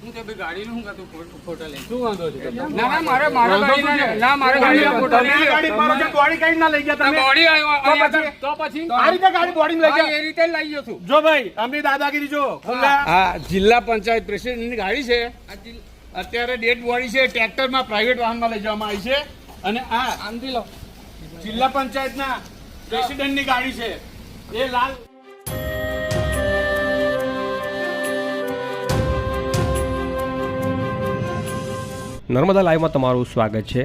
હું તો ભાઈ ગાડીનું શું ફોટો- લઈ શું વાંધો છે ના ના મારે મારે ગાડીના ના મારે ગાડીના ફોટા લઈ ગાડી પાડો બોડી કઈ ના લઈ ગયા તમે? બોડી આવ્યો તો પછી- આ રીતે ગાડી બોડી લઈ ગયા એ રીતે લઈ ગયો છું. જો ભાઈ આમની દાદાગીરી જો ખુલ્લા. જિલ્લા પંચાયત પ્રેસિડેન્ટની ગાડી છે. અત્યારે ડેટ બોડી છે ટ્રેક્ટરમાં પ્રાઇવેટ વાહનમાં લઈ જવામાં આવી છે. અને આ આમથી લો. જિલ્લા પંચાયતના પ્રેસિડેન્ટની ગાડી છે. એ લાલ નર્મદા લાઈવમાં તમારું સ્વાગત છે.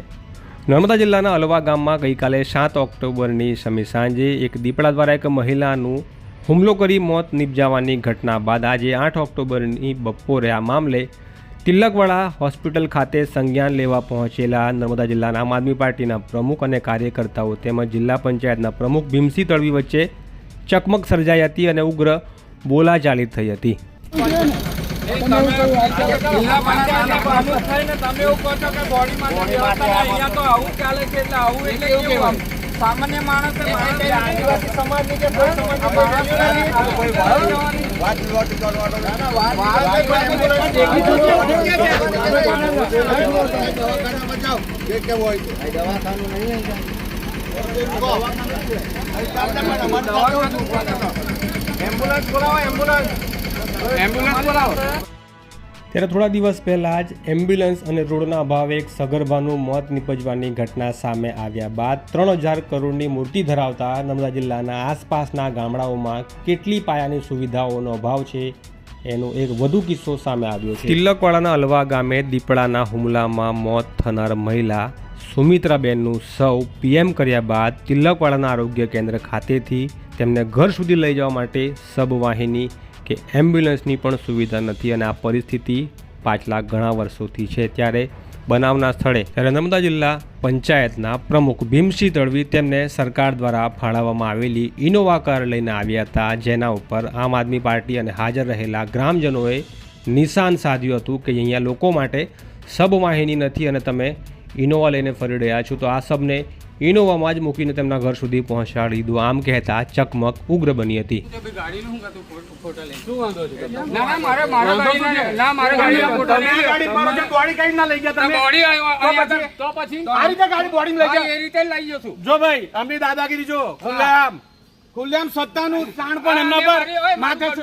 નર્મદા જિલ્લાના અલવા ગામમાં ગઈકાલે સાત ઓક્ટોબરની સમી સાંજે એક દીપડા દ્વારા એક મહિલાનું હુમલો કરી મોત નિપજાવાની ઘટના બાદ આજે આઠ ઓક્ટોબરની બપોરે આ મામલે તિલકવાડા હોસ્પિટલ ખાતે સંજ્ઞાન લેવા પહોંચેલા નર્મદા જિલ્લાના આમ આદમી પાર્ટીના પ્રમુખ અને કાર્યકર્તાઓ તેમજ જિલ્લા પંચાયતના પ્રમુખ ભીમસિંહ તળવી વચ્ચે ચકમક સર્જાઈ હતી અને ઉગ્ર બોલાચાલી થઈ હતી. જિલ્લા પંચાયતના તમે એવું કહો છો કે બોડી માટે વ્યવસ્થા નહીં. અહીંયા તો આવું ચાલે છે એટલે આવું એટલે સામાન્ય માણસ સમાજની કે વાત જવાની. એમ્બ્યુલન્સ બોલાવો એમ્બ્યુલન્સ એમ્બ્યુલન્સ બોલાવો. ત્યારે થોડા દિવસ પહેલાં જ એમ્બ્યુલન્સ અને રોડના અભાવે એક સગર્ભાનું મોત નિપજવાની ઘટના સામે આવ્યા બાદ ત્રણ હજાર કરોડની મૂર્તિ ધરાવતા નર્મદા જિલ્લાના આસપાસના ગામડાઓમાં કેટલી પાયાની સુવિધાઓનો અભાવ છે એનો એક વધુ કિસ્સો સામે આવ્યો છે. તિલકવાડાના અલવા ગામે દીપડાના હુમલામાં મોત થનાર મહિલા સુમિત્રાબેનનું સૌ પીએમ કર્યા બાદ તિલકવાડાના આરોગ્ય કેન્દ્ર ખાતેથી તેમને ઘર સુધી લઈ જવા માટે સબવાહિની કે એમ્બ્યુલન્સની પણ સુવિધા નથી અને આ પરિસ્થિતિ પાછલા ઘણા વર્ષોથી છે. ત્યારે બનાવના સ્થળે ત્યારે નર્મદા જિલ્લા પંચાયતના પ્રમુખ ભીમસિંહ તળવી તેમને સરકાર દ્વારા ફાળવવામાં આવેલી ઇનોવા કાર લઈને આવ્યા હતા, જેના ઉપર આમ આદમી પાર્ટી અને હાજર રહેલા ગ્રામજનોએ નિશાન સાધ્યું હતું કે અહીંયા લોકો માટે સબવાહિની નથી અને તમે ઇનોવા લઈને ફરી રહ્યા છો. તો આ સબને ઇનોવામાં જ મૂકીને તેમના ઘર સુધી પહોંચાડી દીધું આમ કહેતા ચકમક ઉગ્ર બની હતી. જો ભાઈ આમની દાદાગીરી જો ખુલ્લેઆમ. ખુલ્લેઆમ સત્તાનું તાણ પણ એમના પર માથે છે.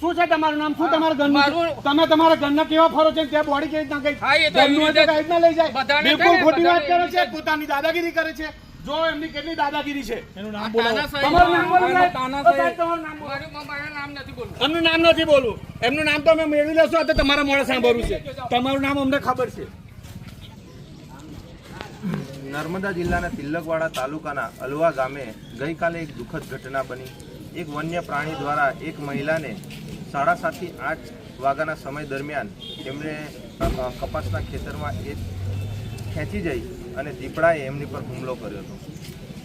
શું છે તમારું નામ? શું તમારા ઘરનું તમે તમારા ઘરના કેવા ફરો છે? ત્યાં બોડી કેવી રીતના કઈ ઘરનું તો કઈ રીતના લઈ જાય? બિલકુલ ખોટી વાત કરે છે પોતાની દાદાગીરી કરે છે. જો એમની કેટલી દાદાગીરી છે? એનું નામ તાનાશાહી તમારું નામ બોલો મારું સાહેબ. તાનાશાહી. સાહેબ, તમારું નામ બોલો. મારું- મારું નામ નથી બોલવું. એમનું નામ નથી બોલવું. એમનું નામ તો અમે મેળવી લેશું તો તમારા મોડે સાંભળવું છે. તમારું નામ અમને ખબર છે. નર્મદા જિલ્લાના તિલકવાડા તાલુકાના અલવા ગામે ગઈકાલે એક દુઃખદ ઘટના બની. એક વન્ય પ્રાણી દ્વારા એક મહિલાને સાડા સાતથી આઠ વાગ્યાના સમય દરમિયાન એમણે કપાસના ખેતરમાં એ ખેંચી જઈ અને દીપડાએ એમની પર હુમલો કર્યો હતો.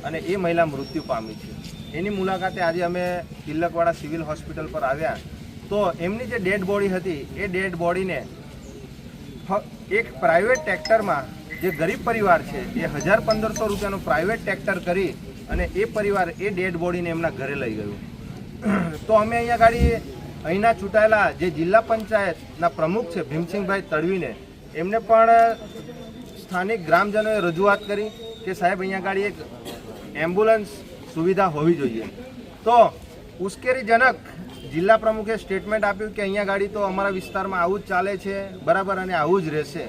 અને એ મહિલા મૃત્યુ પામી છે. એની મુલાકાતે આજે અમે તિલકવાડા સિવિલ હોસ્પિટલ પર આવ્યા. તો એમની જે ડેડ બોડી હતી, એ ડેડ બોડીને એક પ્રાઇવેટ ટ્રેક્ટરમાં જે ગરીબ પરિવાર છે, એ હજાર પંદરસો રૂપિયાનું પ્રાઇવેટ ટ્રેક્ટર કરી અને એ પરિવાર એ ડેડ બોડીને એમના ઘરે લઈ ગયું. તો અમે અહીંયા ગાડી અહીંના ચૂંટાયેલા જે જિલ્લા પંચાયતના પ્રમુખ છે, ભીમસિંહભાઈ તડવીને, એમને પણ સ્થાનિક ગ્રામજનોએ રજૂઆત કરી કે સાહેબ, અહીંયા ગાડી એક એમ્બ્યુલન્સ સુવિધા હોવી જોઈએ. તો ઉશ્કેરીજનક જિલ્લા પ્રમુખે સ્ટેટમેન્ટ આપ્યું કે અહીંયા ગાડી તો અમારા વિસ્તારમાં આવું જ ચાલે છે, બરાબર, અને આવું જ રહેશે.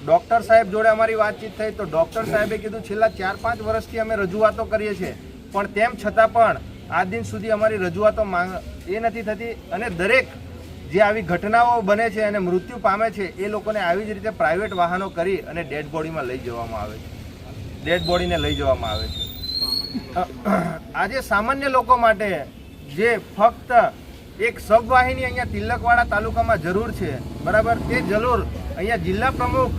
ડૉક્ટર સાહેબ જોડે અમારી વાતચીત થઈ તો ડૉક્ટર સાહેબે કીધું, છેલ્લા ચાર પાંચ વર્ષથી અમે રજૂઆતો કરીએ છીએ, પણ તેમ છતાં પણ આ દિન સુધી અમારી રજૂઆતો માંગ એ નથી થતી, અને દરેક જે આવી ઘટનાઓ બને છે અને મૃત્યુ પામે છે, એ લોકોને આવી જ રીતે પ્રાઇવેટ વાહનો કરી અને ડેડ બોડીમાં લઈ જવામાં આવે છે. ડેડ બોડીને લઈ જવામાં આવે છે. આજે સામાન્ય લોકો માટે જે ફક્ત એક સબવાહિની અહીંયા તિલકવાડા તાલુકામાં જરૂર છે. બરાબર? તે જરૂર અહીંયા જિલ્લા પ્રમુખ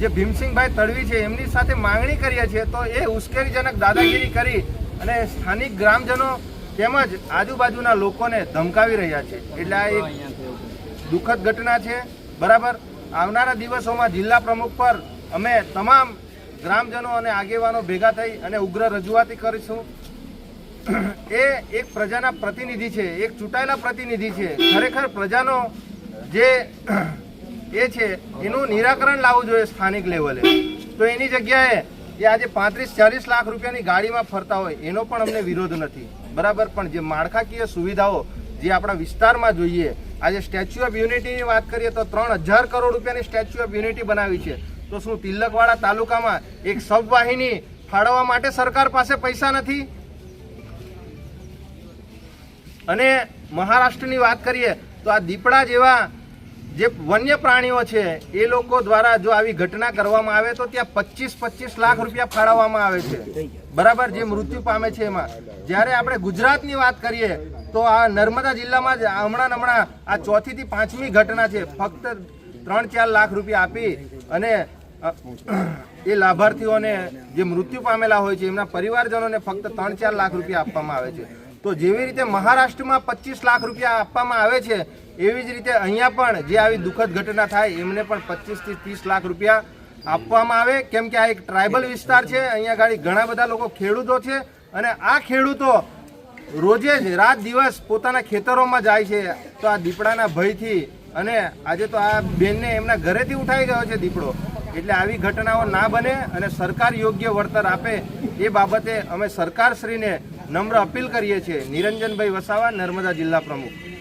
જે ભીમસિંહભાઈ તડવી છે, એમની સાથે માંગણી કરીએ છીએ તો એ ઉશ્કેરીજનક દાદાગીરી કરી અને સ્થાનિક ગ્રામજનો તેમજ આજુબાજુના લોકોને ધમકાવી રહ્યા છે. એટલે આ એક દુઃખદ ઘટના છે. બરાબર? આવનારા દિવસોમાં જિલ્લા પ્રમુખ પર અમે તમામ ગ્રામજનો અને આગેવાનો ભેગા થઈ અને ઉગ્ર રજૂઆતી કરીશું. એ એક પ્રજાના પ્રતિનિધિ છે, એક ચૂંટાયેલા પ્રતિનિધિ છે. ખરેખર પ્રજાનો જે એ છે, એનું નિરાકરણ લાવવું જોઈએ સ્થાનિક લેવલે. તો એની જગ્યાએ એ આજે પાંત્રીસ ચાલીસ લાખ રૂપિયાની ગાડીમાં ફરતા હોય, એનો પણ અમને વિરોધ નથી. બરાબર? પણ જે માળખાકીય સુવિધાઓ જે આપણા વિસ્તારમાં જોઈએ, આજે સ્ટેચ્યુ ઓફ યુનિટીની વાત કરીએ તો ત્રણ હજાર કરોડ રૂપિયાની સ્ટેચ્યુ ઓફ યુનિટી બનાવી છે. તો શું તિલકવાડા તાલુકામાં એક સબવાહિની ફાળવવા માટે સરકાર પાસે પૈસા નથી? અને મહારાષ્ટ્રની વાત કરીએ, તો આ દીપડા જેવા જે વન્ય પ્રાણીઓ છે, એ લોકો દ્વારા જો આવી ઘટના કરવામાં આવે, તો ત્યાં પચીસ પચીસ લાખ રૂપિયા ફાળવવામાં આવે છે. બરાબર, જે મૃત્યુ પામે છે એમાં. જ્યારે આપણે ગુજરાતની વાત કરીએ, તો આ નર્મદા જિલ્લામાં જ હમણાં હમણાં આ ચોથી થી પાંચમી ઘટના છે. ફક્ત ત્રણ ચાર લાખ રૂપિયા આપી અને એ લાભાર્થીઓને જે મૃત્યુ પામેલા હોય છે, એમના પરિવારજનોને ફક્ત ત્રણ ચાર લાખ રૂપિયા આપવામાં આવે છે. તો જેવી રીતે મહારાષ્ટ્રમાં પચીસ લાખ રૂપિયા આપવામાં આવે છે એવી જ રીતે અહીંયા પણ જે આવી દુઃખદ ઘટના થાય એમને પણ પચીસથી ત્રીસ લાખ રૂપિયા આપવામાં આવે. કેમ કે આ એક ટ્રાઇબલ વિસ્તાર છે અહીંયા ગાડી ઘણા બધા લોકો ખેડૂતો છે અને આ ખેડૂતો રોજે જ રાત દિવસ પોતાના ખેતરોમાં જાય છે. તો આ દીપડાના ભયથી અને આજે તો આ બેનને એમના ઘરેથી ઉઠાઈ ગયો છે દીપડો. એટલે આવી ઘટનાઓ ના બને અને સરકાર યોગ્ય વળતર આપે એ બાબતે અમે સરકારશ્રીને નમ્ર અપીલ કરીએ છીએ. નિરંજનભાઈ વસાવા નર્મદા જિલ્લા પ્રમુખ.